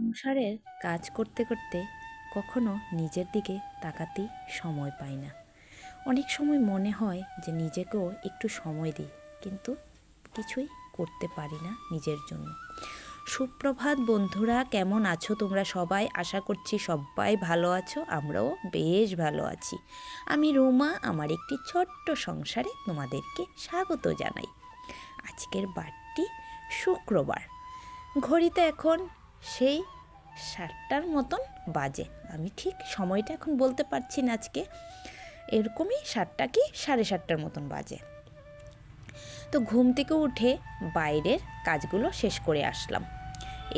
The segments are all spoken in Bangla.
সংসারের কাজ করতে করতে কখনো নিজের দিকে তাকাতেই সময় পাই না। অনেক সময় মনে হয় যে নিজেকেও একটু সময় দিই, কিন্তু কিছুই করতে পারি না নিজের জন্য। সুপ্রভাত বন্ধুরা, কেমন আছো তোমরা সবাই? আশা করছি সবাই ভালো আছো, আমরাও বেশ ভালো আছি। আমি রুমা, আমার একটি ছোট্ট সংসারে তোমাদেরকে স্বাগত জানাই। আজকের বারটি শুক্রবার। ঘড়িতে এখন সেই সাতটার মতন বাজে। আমি ঠিক সময়টা এখন বলতে পারছি না আজকে। এরকমই সাতটা কি সাড়ে সাতটার মতন বাজে। তো ঘুম থেকে উঠে বাইরের কাজগুলো শেষ করে আসলাম।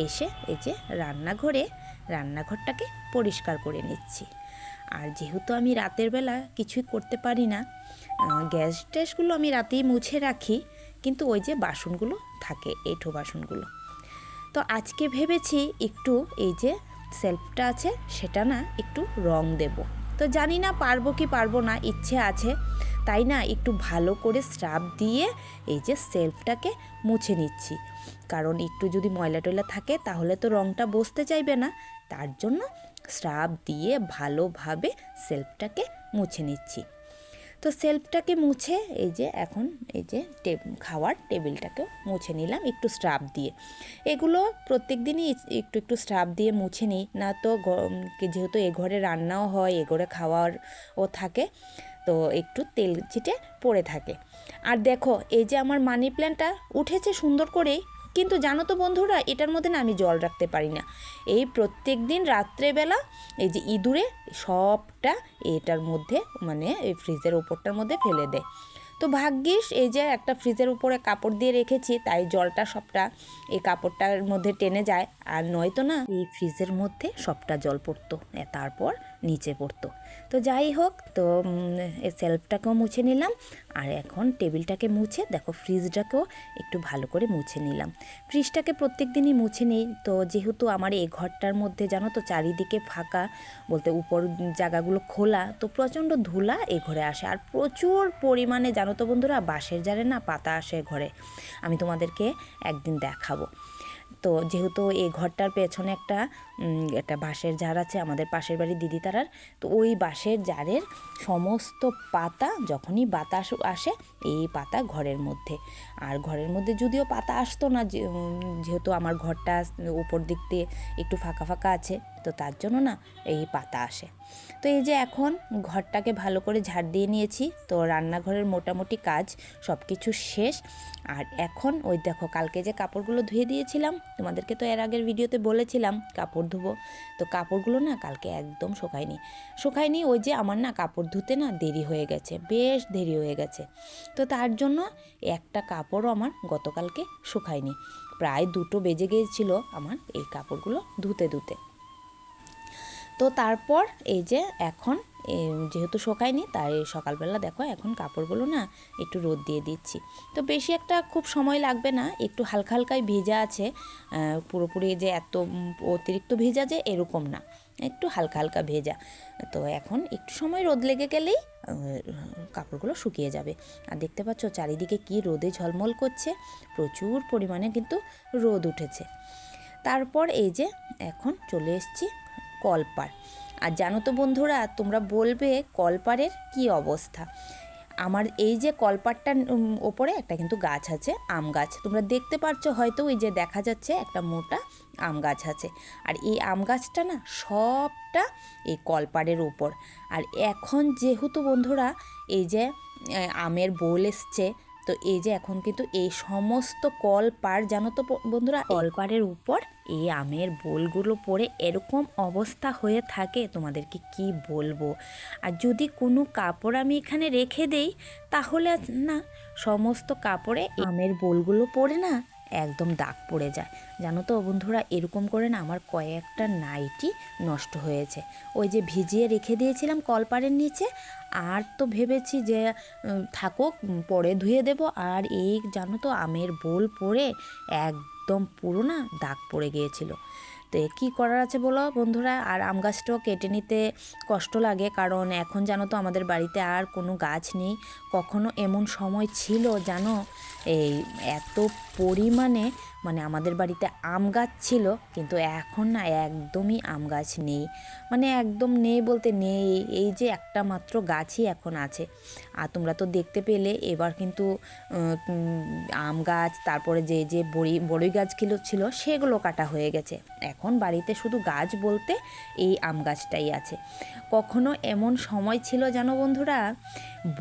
এসে এই যে রান্নাঘরে, রান্নাঘরটাকে পরিষ্কার করে নিচ্ছি। আর যেহেতু আমি রাতের বেলা কিছুই করতে পারি না গ্যাস ট্যাসগুলো আমি রাতেই মুছে রাখি, কিন্তু ওই যে বাসনগুলো থাকে এঁঠো বাসনগুলো। তো আজকে ভেবেছি একটু এই যে সেলফটা আছে, সেটা না একটু রং দেব। তো জানি না পারব কি পারব না, ইচ্ছে আছে। তাই না একটু ভালো করে স্রাব দিয়ে এই যে সেলফটাকে মুছে নিচ্ছি। কারণ একটু যদি ময়লা টয়লা থাকে, তাহলে তো রংটা বসতে চাইবে না। তার জন্য স্রাব দিয়ে ভালোভাবে সেলফটাকে মুছে নিচ্ছি। তো সেলফটাকে মুছে এই যে এখন এই যে খাওয়ার টেবিলটাকেও মুছে নিলাম একটু স্ট্রাপ দিয়ে। এগুলো প্রত্যেক দিনই একটু একটু স্ট্রাপ দিয়ে মুছে নিই, না তো যেহেতু এ ঘরে রান্নাও হয়, এ ঘরে খাওয়ার ও থাকে, তো একটু তেল ছিটে পড়ে থাকে। আর দেখো, এই যে আমার মানি প্ল্যান্টটা উঠেছে সুন্দর করেই কিন্তু জানো তো বন্ধুরা, এটার মধ্যে না আমি জল রাখতে পারি না। এই প্রত্যেক দিন রাত্রেবেলা এই যে ইঁদুরে সবটা এটার মধ্যে মানে এই ফ্রিজের ওপরটার মধ্যে ফেলে দেয়। তো ভাগ্যিস এই যে একটা ফ্রিজের উপরে কাপড় দিয়ে রেখেছি, তাই জলটা সবটা এই কাপড়টার মধ্যে টেনে যায়। আর নয়তো না, এই ফ্রিজের মধ্যে সবটা জল পড়তো তারপর নিচে পড়তো। তো যাই হোক, তো এই সেলফটাকেও মুছে নিলাম। আর এখন টেবিলটাকে মুছে, দেখো ফ্রিজটাকেও একটু ভালো করে মুছে নিলাম। ফ্রিজটাকে প্রত্যেক দিনই মুছে নিই, তো যেহেতু আমার এই ঘরটার মধ্যে জানো তো চারিদিকে ফাঁকা, বলতে উপর জায়গাগুলো খোলা, তো প্রচণ্ড ধুলা এ ঘরে আসে। আর প্রচুর পরিমাণে জানো তো বন্ধুরা বাঁশের জারে না পাতা আসে ঘরে। আমি তোমাদেরকে একদিন দেখাবো। তো যেহেতু এই ঘরটার পেছনে একটা একটা বাঁশের জার আছে আমাদের পাশের বাড়ি দিদি তারার, তো ওই বাঁশের জারের সমস্ত পাতা, যখনই বাতাস আসে, এই পাতা ঘরের মধ্যে। আর ঘরের মধ্যে যদিও পাতা আসতো না যেহেতু আমার ঘরটা উপর দিক দিয়ে একটু ফাঁকা ফাঁকা আছে, তো তার জন্য না এই পাতা আসে। তো এই যে এখন ঘরটাকে ভালো করে ঝাড় দিয়ে নিয়েছি, তো রান্নাঘরের মোটামুটি কাজ সব কিছু শেষ। আর এখন ওই দেখো, কালকে যে কাপড়গুলো ধুয়ে দিয়েছিলাম, তোমাদেরকে তো এর আগের ভিডিওতে বলেছিলাম কাপড় ধুবো, তো কাপড়গুলো না কালকে একদম শুকায়নি। শুকায়নি ওই যে আমার না কাপড় ধুতে না দেরি হয়ে গেছে, বেশ দেরি হয়ে গেছে। তো তার জন্য একটা কাপড়ও আমার গতকালকে শুকায়নি। প্রায় দুটো বেজে গিয়েছিল আমার এই কাপড়গুলো ধুতে ধুতে। তো তারপর এই যে এখন যেহেতু শোকায়নি, তাই সকালবেলা দেখো এখন কাপড়গুলো না একটু রোদ দিয়ে দিচ্ছি। তো বেশি একটা খুব সময় লাগবে না, একটু হালকা হালকাই ভেজা আছে। পুরোপুরি যে এত অতিরিক্ত ভেজা যে এরকম না। একটু হালকা হালকা ভেজা। তো এখন একটু সময় রোদ লেগে গেলেই কাপড়গুলো শুকিয়ে যাবে। আর দেখতে পাচ্ছ চারিদিকে কি রোদে ঝলমল করছে। প্রচুর পরিমাণে কিন্তু রোদ উঠেছে। তারপর এই যে এখন চলে এসছি কলপার। আর জানো তো বন্ধুরা, তোমরা বলবে কলপারের কি অবস্থা? আমার এই যে কলপাটটার ওপরে একটা কিন্তু গাছ আছে, আম গাছ। তোমরা দেখতে পাচ্ছ হয়তো ওই যে দেখা যাচ্ছে একটা মোটা আম গাছ আছে। আর এই আম গাছটা না সবটা এই কলপাড়ের ওপর। আর এখন যেহেতু বন্ধুরা এই যে আমের বোল এসছে তো এই যে এখন কিন্তু এই সমস্ত কল পার, জানো তো বন্ধুরা? কল পাড়ের উপর এই আমের বোলগুলো পড়ে এরকম অবস্থা হয়ে থাকে, তোমাদেরকে কি বলব? আর যদি কোনো কাপড় আমি এখানে রেখে দেই, তাহলে না, সমস্ত কাপড়ে আমের বোলগুলো পড়ে না? একদম দাগ পড়ে যায়। জানো তো বন্ধুরা, এরকম করে না আমার কয়েকটা নাইটি নষ্ট হয়েছে। ওই যে ভিজিয়ে রেখে দিয়েছিলাম কলপারের নিচে, আর তো ভেবেছি যে থাকুক পরে ধুয়ে দেব। আর এই জানো তো আমের বোল পরে একদম পুরো না দাগ পড়ে গিয়েছিল। তো কী করার আছে বলো বন্ধুরা? আর আম গাছটাও কেটে নিতে কষ্ট লাগে, কারণ এখন জানো তো আমাদের বাড়িতে আর কোনো গাছ নেই। কখনো এমন সময় ছিল জানো, এই এত পরিমাণে মানে আমাদের বাড়িতে আম গাছ ছিল, কিন্তু এখন না একদমই আম গাছ নেই। মানে একদম নেই বলতে নেই, এই যে একটা মাত্র গাছই এখন আছে। আর তোমরা তো দেখতে পেলে, এবার কিন্তু আম গাছ, তারপরে যে যে বড়ি, বড়ই গাছগুলো ছিল, সেগুলো কাটা হয়ে গেছে। এখন বাড়িতে শুধু গাছ বলতে এই আম গাছটাই আছে। কখনো এমন সময় ছিল জানো বন্ধুরা,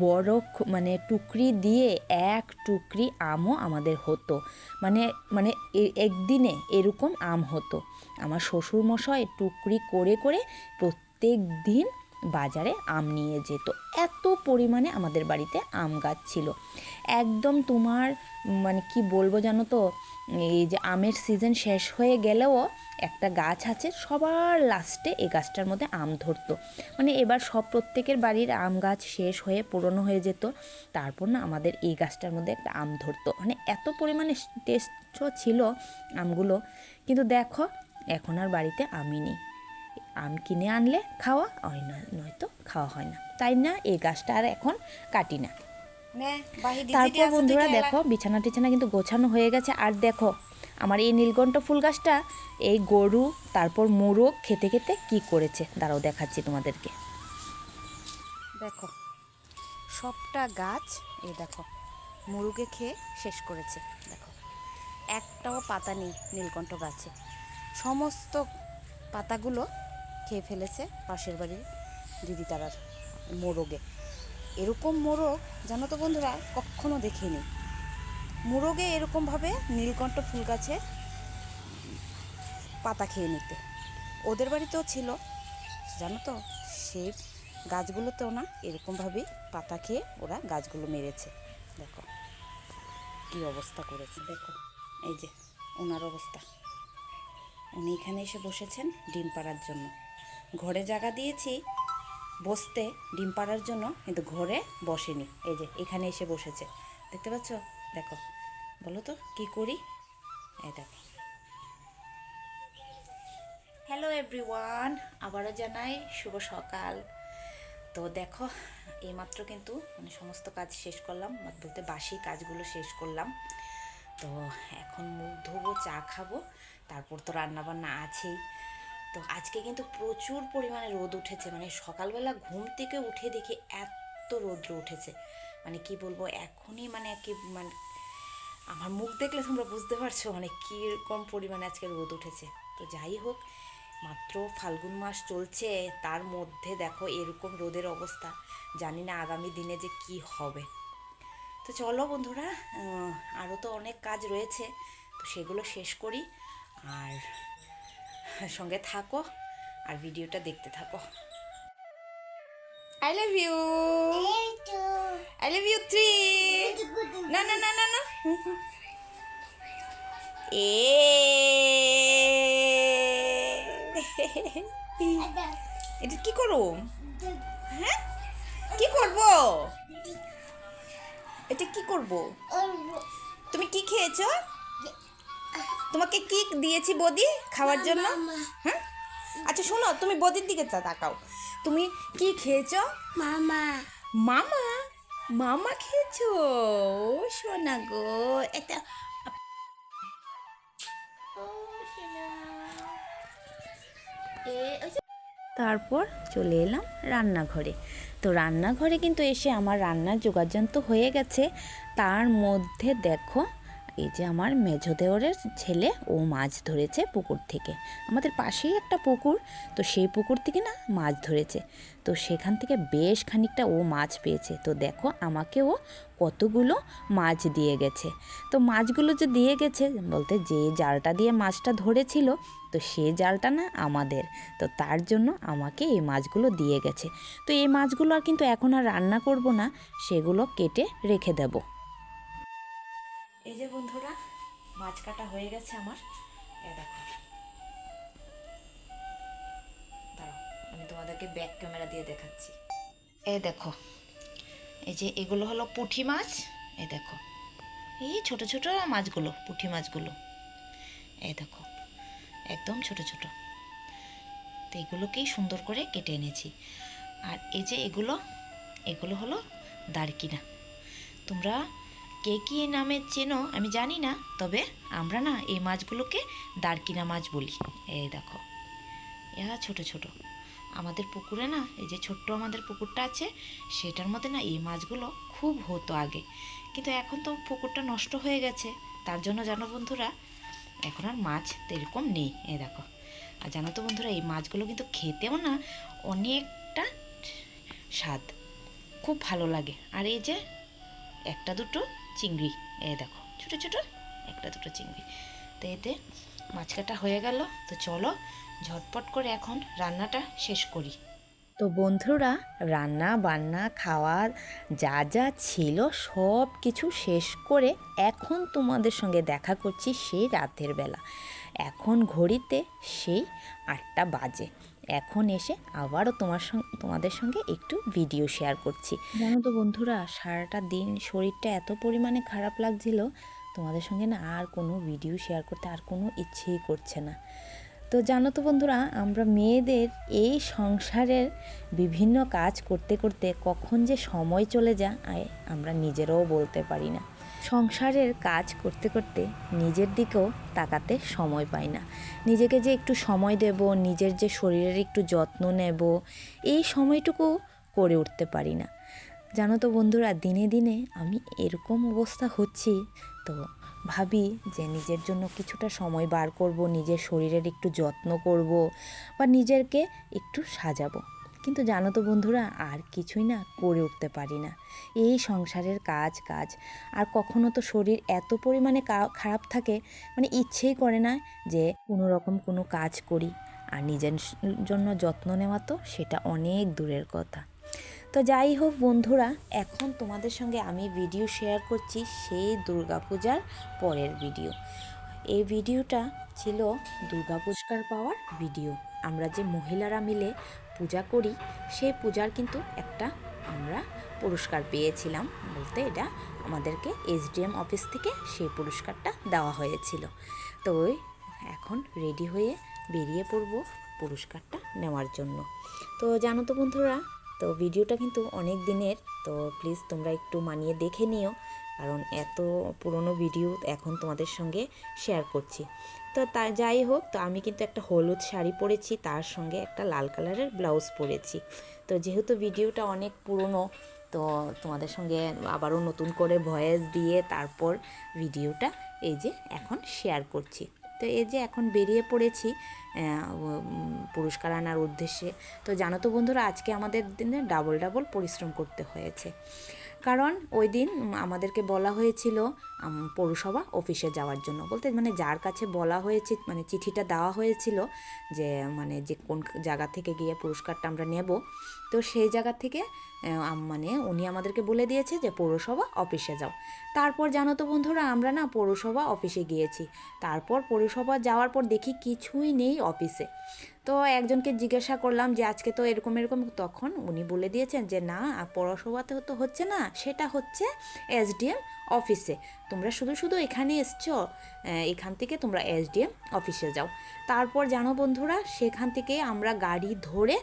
বড় মানে টুকরি দিয়ে এক টুকরি আমও আমাদের হতো। মানে মানে একদিনে এরকম আম হতো। আমার শ্বশুর মশাই টুকরি করে করে প্রত্যেক দিন বাজারে আম নিয়ে যেত। এত পরিমাণে আমাদের বাড়িতে আম গাছ ছিল। একদম তোমার মানে কি বলব জানো তো এই যে আমের সিজন শেষ হয়ে গেলেও একটা গাছ আছে, সবার লাস্টে এই গাছটার মধ্যে আম ধরতো। মানে এবার সব প্রত্যেকের বাড়ির আম গাছ শেষ হয়ে, পুরনো হয়ে যেত, তারপর না আমাদের এই গাছটার মধ্যে একটা আম ধরতো। মানে এত পরিমাণে টেস্টও ছিল আমগুলো। কিন্তু দেখো, এখন আর বাড়িতে আমই নেই। আম কিনে আনলে খাওয়া হয় না, নয়তো খাওয়া হয় না। তাই না, এই গাছটা আর এখন কাটি না। তারপর বন্ধুরা দেখো বিছানা টিছানা কিন্তু গোছানো হয়ে গেছে। আর দেখো আমার এই নীলকণ্ঠ ফুল গাছটা এই গরু তারপর মোরগ খেতে খেতে কি করেছে? দাঁড়াও দেখাচ্ছি তোমাদেরকে। দেখো সবটা গাছ এই দেখো মুরুগে খেয়ে শেষ করেছে। দেখো একটাও পাতা নেই নীলকণ্ঠ গাছে। সমস্ত পাতাগুলো খেয়ে ফেলেছে পাশের বাড়ির দিদি তারার মোরগে। এরকম মোরগ, জানো তো বন্ধুরা, কখনো দেখিনি। মোরগে এরকমভাবে নীলকণ্ঠ ফুল গাছে পাতা খেয়ে নিতে। ওদের বাড়িতেও ছিল। জানো তো সেই গাছগুলোতেও না এরকমভাবেই পাতা খেয়ে ওরা গাছগুলো মেরেছে। দেখো, কি অবস্থা করেছে। দেখো, এই যে ওনার অবস্থা। উনি এখানে এসে বসেছেন ডিম পাড়ার জন্য। ঘরে জায়গা দিয়েছি বসতে ডিম পাড়ার জন্য কিন্তু ঘরে বসেনি। এই যে, এখানে এসে বসেছে। দেখতে পাচ্ছ? দেখো। বলো তো, কি করি? এই দেখো। হ্যালো এভরিওয়ান আবারও জানাই শুভ সকাল। তো দেখো, এইমাত্র কিন্তু মানে সমস্ত কাজ শেষ করলাম বলতে বাসি কাজগুলো শেষ করলাম। তো এখন মুখ ধোবো, চা খাব, তারপর তো রান্নাবান্না আছেই। তো আজকে কিন্তু প্রচুর পরিমাণে রোদ উঠেছে। মানে সকালবেলা ঘুম থেকে উঠে দেখি এত রৌদ্র উঠেছে। মানে কি বলব, এখনই মানে কি মানে আমার মুখ দেখলে তোমরা বুঝতে পারছ মানে কীরকম পরিমাণে আজকে রোদ উঠেছে। তো যাই হোক, মাত্র ফাল্গুন মাস চলছে, তার মধ্যে দেখো এরকম রোদের অবস্থা। জানি না আগামী দিনে যে কি হবে। তো চলো বন্ধুরা আরও তো অনেক কাজ রয়েছে, তো সেগুলো শেষ করি। আর সঙ্গে থাকো আর ভিডিওটা দেখতে থাকো। I love you I love you three না না না না না। এ। এটা কি করো? হ্যাঁ? কি করব? এটা কি করব? তুমি কি খেয়েছো? তোমাকে কি দিয়েছি বদি খাওয়ার জন্য? হ্যাঁ? আচ্ছা শোনো তুমি বদির দিকে তা তাকাও। তুমি কি খেয়েছো? মামা। মামা? মামা খেয়েছো? ও সোনা গো একটা তারপর চলে এলাম রান্নাঘরে। তো রান্নাঘরে কিন্তু এসে আমার রান্নার যোগাযন্ত্র হয়ে গেছে। তার মধ্যে দেখো এই যে আমার মেঝো দেওরের ছেলে ও মাছ ধরেছে পুকুর থেকে। আমাদের পাশেই একটা পুকুর, তো সেই পুকুর থেকে না মাছ ধরেছে। তো সেখান থেকে বেশ খানিকটা ও মাছ পেয়েছে। তো দেখো আমাকেও কতগুলো মাছ দিয়ে গেছে। তো মাছগুলো যে দিয়ে গেছে বলতে যে জালটা দিয়ে মাছটা ধরেছিল, তো সে জালটা না আমাদের। তো তার জন্য আমাকে এই মাছগুলো দিয়ে গেছে। তো এই মাছগুলো আর কিন্তু এখন আর রান্না করব না, সেগুলো কেটে রেখে দেব। এই যে বন্ধুরা, মাছ কাটা হয়ে গেছে আমার। এ দেখো। আমি তোমাদেরকে ব্যাক ক্যামেরা দিয়ে দেখাচ্ছি। এ দেখো, এই যে এগুলো হলো পুঁটি মাছ। এই দেখো, এই ছোট ছোট মাছগুলো, পুঁটি মাছগুলো। এই দেখো, একদম ছোট ছোট। তো এগুলোকেই সুন্দর করে কেটে এনেছি। আর এই যে এগুলো এগুলো হলো দারকিনা। তোমরা কে কী নামে চেনো আমি জানি না, তবে আমরা না এই মাছগুলোকে দারকিনা মাছ বলি। এই দেখো, এরা ছোট ছোট। আমাদের পুকুরে না, এই যে ছোট্ট আমাদের পুকুরটা আছে, সেটার মধ্যে না এই মাছগুলো খুব হতো আগে। কিন্তু এখন তো পুকুরটা নষ্ট হয়ে গেছে, তার জন্য জানো বন্ধুরা, এখন আর মাছ এরকম নেই। এই দেখো, আর জানো তো বন্ধুরা, এই মাছগুলো কিন্তু খেতেও না অনেকটা স্বাদ, খুব ভালো লাগে। আর এই যে একটা দুটো চিংড়ি। এ দেখো, ছোটো ছোটো, একটা দুটো চিংড়ি। তো এতে মাছ কাটা হয়ে গেল। তো চলো, ঝটপট করে এখন রান্নাটা শেষ করি। তো বন্ধুরা, রান্না, বান্না খাওয়া যা যা ছিল সব কিছু শেষ করে এখন তোমাদের সঙ্গে দেখা করছি সেই রাতের বেলা। এখন ঘড়িতে সেই আটটা বাজে। এখন এসে আবারও তোমার সঙ্গে তোমাদের সঙ্গে একটু ভিডিও শেয়ার করছি। জানো তো বন্ধুরা, সারাটা দিন শরীরটা এত পরিমাণে খারাপ লাগছিল, তোমাদের সঙ্গে না আর কোনো ভিডিও শেয়ার করতে আর কোনো ইচ্ছেই করছে না। তো জানো তো বন্ধুরা, আমরা মেয়েদের এই সংসারের বিভিন্ন কাজ করতে করতে কখন যে সময় চলে যায় আমরা নিজেরাও বলতে পারি না। সংসারের কাজ করতে করতে নিজের দিকেও তাকাতে সময় পাই না। নিজেকে যে একটু সময় দেব, নিজের যে শরীরের একটু যত্ন নেব, এই সময়টুকু করে উঠতে পারি না। জানো তো বন্ধুরা, দিনে দিনে আমি এরকম অবস্থা হচ্ছি, তো ভাবি যে নিজের জন্য কিছুটা সময় বার করব, নিজের শরীরের একটু যত্ন করব বা নিজেরকে একটু সাজাবো। কিন্তু জানো তো বন্ধুরা, আর কিছুই না করে উঠতে পারি না। এই সংসারের কাজ কাজ। আর কখনো তো শরীর এত পরিমাণে খারাপ থাকে মানে ইচ্ছেই করে না যে কোনো রকম কোনো কাজ করি। আর নিজের জন্য যত্ন নেওয়া তো সেটা অনেক দূরের কথা। তো যাই হোক বন্ধুরা, এখন তোমাদের সঙ্গে আমি ভিডিও শেয়ার করছি সেই দুর্গাপূজার পরের ভিডিও এই ভিডিওটা ছিল দুর্গা পুরস্কার পাওয়ার ভিডিও আমরা যে মহিলারা মিলে পূজা করি, সেই পূজার কিন্তু একটা আমরা পুরস্কার পেয়েছিলাম বলতে এটা আমাদেরকে এসডিএম অফিস থেকে সেই পুরস্কারটা দেওয়া হয়েছিল। তো এখন রেডি হয়ে বেরিয়ে পড়ব পুরস্কারটা নেওয়ার জন্য। তো জানো তো বন্ধুরা তো ভিডিওটা কিন্তু অনেক দিনের, তো প্লিজ তোমরা একটু মানিয়ে দেখে নিও, কারণ এত পুরনো ভিডিও এখন তোমাদের সঙ্গে শেয়ার করছি। তো তা যাই হোক, তো আমি কিন্তু একটা হলুদ শাড়ি পরেছি, তার সঙ্গে একটা লাল কালারের ব্লাউজ পরেছি। তো যেহেতু ভিডিওটা অনেক পুরনো, তো তোমাদের সঙ্গে আবারও নতুন করে ভয়েস দিয়ে তারপর ভিডিওটা এই যে এখন শেয়ার করছি। তো এই যে এখন বেরিয়ে পড়েছি পুরস্কার আনার উদ্দেশ্যে। তো জানো তো বন্ধুরা, আজকে আমাদের দিনে ডাবল ডাবল পরিশ্রম করতে হয়েছে। কারণ ওই দিন আমাদেরকে বলা হয়েছিল পৌরসভা অফিসে যাওয়ার জন্য। বলতে মানে যার কাছে বলা হয়েছে মানে চিঠিটা দেওয়া হয়েছিল যে মানে যে কোন জায়গা থেকে গিয়ে পুরস্কারটা আমরা নেব, তো সেই জায়গা থেকে মানে উনি আমাদেরকে বলে দিয়েছে যে পৌরসভা অফিসে যাও। তারপর জানো তো বন্ধুরা, আমরা না পৌরসভা অফিসে গিয়েছি। তারপর পৌরসভা যাওয়ার পর দেখি কিছুই নেই অফিসে। তো একজনকে জিজ্ঞাসা করলাম যে আজকে তো এরকম এরকম, তখন উনি বলে দিয়েছেন যে না, পৌরসভাতে তো হচ্ছে না, সেটা হচ্ছে এসডিএম অফিসে। তোমরা শুধু শুধু এখানে এসছো এখান থেকে তোমরা এসডিএম অফিসে যাও। তারপর জানো বন্ধুরা, সেখান থেকে আমরা গাড়ি ধরে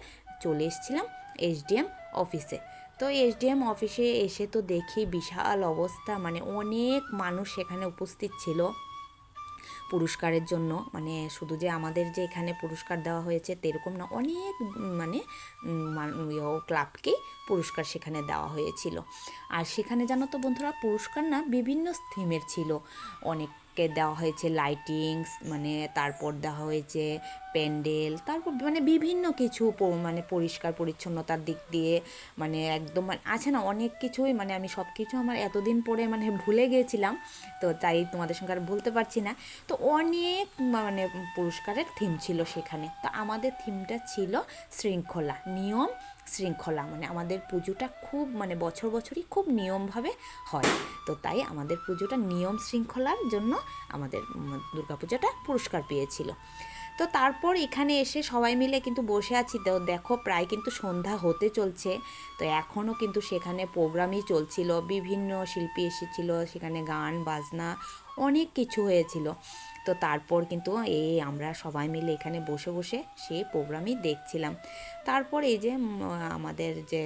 চলে এসেছিলাম এসডিএম অফিসে তো এসডিএম অফিসে এসে তো দেখি বিশাল অবস্থা। মানে অনেক মানুষ সেখানে উপস্থিত ছিল পুরস্কারের জন্য। মানে শুধু যে আমাদের যে এখানে পুরস্কার দেওয়া হয়েছে তেরকম না অনেক মানে ইয়ে, ক্লাবকেই পুরস্কার সেখানে দেওয়া হয়েছিল। আর সেখানে জানো তো বন্ধুরা পুরস্কার না বিভিন্ন থিমের ছিল। অনেককে দেওয়া হয়েছে লাইটিংস মানে তারপর দেওয়া হয়েছে প্যান্ডেল, তারপর মানে বিভিন্ন কিছু মানে পরিষ্কার পরিচ্ছন্নতার দিক দিয়ে মানে একদম মানে আছে না অনেক কিছুই মানে আমি সব কিছু আমার এতদিন পরে মানে ভুলে গিয়েছিলাম তো তাই তোমাদের সঙ্গে আর বলতে পারছি না। তো অনেক মানে পুরস্কারের থিম ছিল সেখানে। তো আমাদের থিমটা ছিল শৃঙ্খলা, নিয়ম শৃঙ্খলা মানে আমাদের পুজোটা খুব মানে বছর বছরই খুব নিয়মভাবে হয়। তো তাই আমাদের পুজোটা নিয়ম শৃঙ্খলার জন্য আমাদের দুর্গাপূজাটা পুরস্কার পেয়েছিল। তো তারপর এখানে এসে সবাই মিলে কিন্তু বসে আছি। তো দেখো প্রায় কিন্তু সন্ধ্যা হতে চলছে। তো এখনও কিন্তু সেখানে প্রোগ্রামই চলছিল। বিভিন্ন শিল্পী এসেছিল, সেখানে গান, বাজনা, অনেক কিছু হয়েছিল। তো তারপর কিন্তু এই আমরা সবাই মিলে এখানে বসে বসে সেই প্রোগ্রামই দেখছিলাম। তারপর এই যে আমাদের যে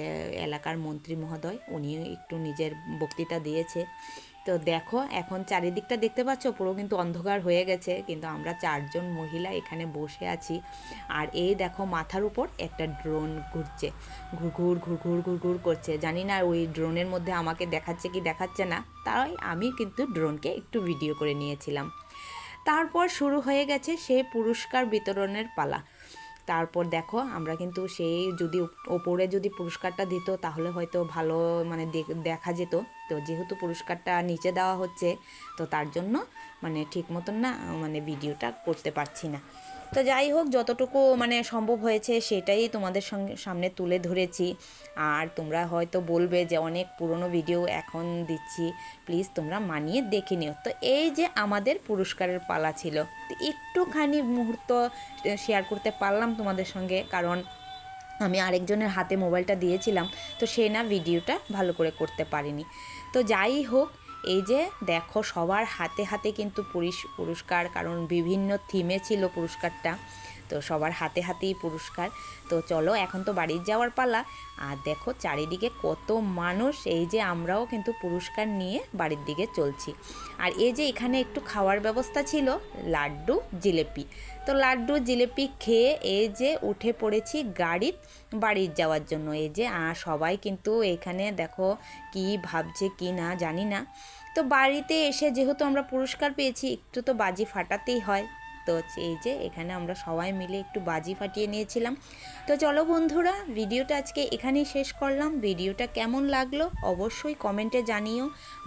এলাকার মন্ত্রী মহোদয়, উনিও একটু নিজের বক্তৃতা দিয়েছে। তো দেখো, এখন চারিদিকটা দেখতে পাচ্ছ? পুরো কিন্তু অন্ধকার হয়ে গেছে, কিন্তু আমরা চারজন মহিলা এখানে বসে আছি। আর এই দেখো, মাথার উপর একটা ড্রোন ঘুরছে। ঘুরঘুর ঘুরঘুর ঘুরঘুর করছে। জানি না ওই ড্রোনের মধ্যে আমাকে দেখাচ্ছে কি দেখাচ্ছে না, তাই আমি কিন্তু ড্রোনকে একটু ভিডিও করে নিয়েছিলাম। তারপর শুরু হয়ে গেছে সেই পুরস্কার বিতরণের পালা। তারপর দেখো, আমরা কিন্তু সেই যদি ওপরে যদি পুরস্কারটা দিত, তাহলে হয়তো ভালো মানে দেখা যেত। তো যেহেতু পুরস্কারটা নিচে দেওয়া হচ্ছে, তো তার জন্য মানে ঠিক মতন না মানে ভিডিওটা করতে পারছি না। তো যাই হোক, যতটুকু মানে সম্ভব হয়েছে সেটাই তোমাদের সঙ্গে সামনে তুলে ধরেছি। আর তোমরা হয়তো বলবে যে অনেক পুরনো ভিডিও এখন দিচ্ছি। প্লিজ তোমরা মানিয়ে দেখে নিও। তো এই যে আমাদের পুরস্কারের পালা ছিল, তো একটুখানি মুহূর্ত শেয়ার করতে পারলাম তোমাদের সঙ্গে। কারণ আমি আরেকজনের হাতে মোবাইলটা দিয়েছিলাম, তো সে না ভিডিওটা ভালো করে করতে পারিনি। তো যাই হোক এই যে দেখো সবার হাতে হাতে কিন্তু পুরিস- পুরস্কার, কারণ বিভিন্ন থিমে ছিল পুরস্কারটা। তো সবার হাতে হাতেই পুরস্কার। তো চলো এখন তো বাড়ির যাওয়ার পালা। আর দেখো চারিদিকে কত মানুষ, এই যে আমরাও কিন্তু পুরস্কার নিয়ে বাড়ির দিকে চলছি। আর এই যে এখানে একটু খাওয়ার ব্যবস্থা ছিল, লাড্ডু, জিলেপি। তো লাড্ডু, জিলেপি খেয়ে এই যে উঠে পড়েছি গাড়িত বাড়ির যাওয়ার জন্য। এই যে আর সবাই কিন্তু এখানে দেখো কি ভাবছে কি না জানি না। তো বাড়িতে এসে যেহেতু আমরা পুরস্কার পেয়েছি, একটু তো বাজি ফাটাতেই হয়। তো এই যে, এখানে আমরা সবাই মিলে একটু বাজি ফাটিয়ে নিয়েছিলাম। তো চলো বন্ধুরা, ভিডিওটা আজকে এখানেই শেষ করলাম। ভিডিওটা কেমন লাগল অবশ্যই কমেন্টে জানিও।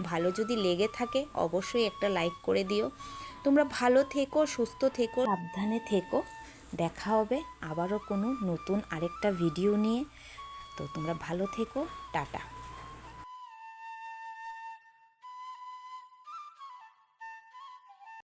ভালো যদি লেগে থাকে, অবশ্যই একটা লাইক করে দিও। তোমরা ভালো থেকো, সুস্থ থেকো, সাবধানে থেকো। দেখা হবে আবারও কোনো নতুন আরেকটা ভিডিও নিয়ে। তো তোমরা ভালো থেকো, টাটা।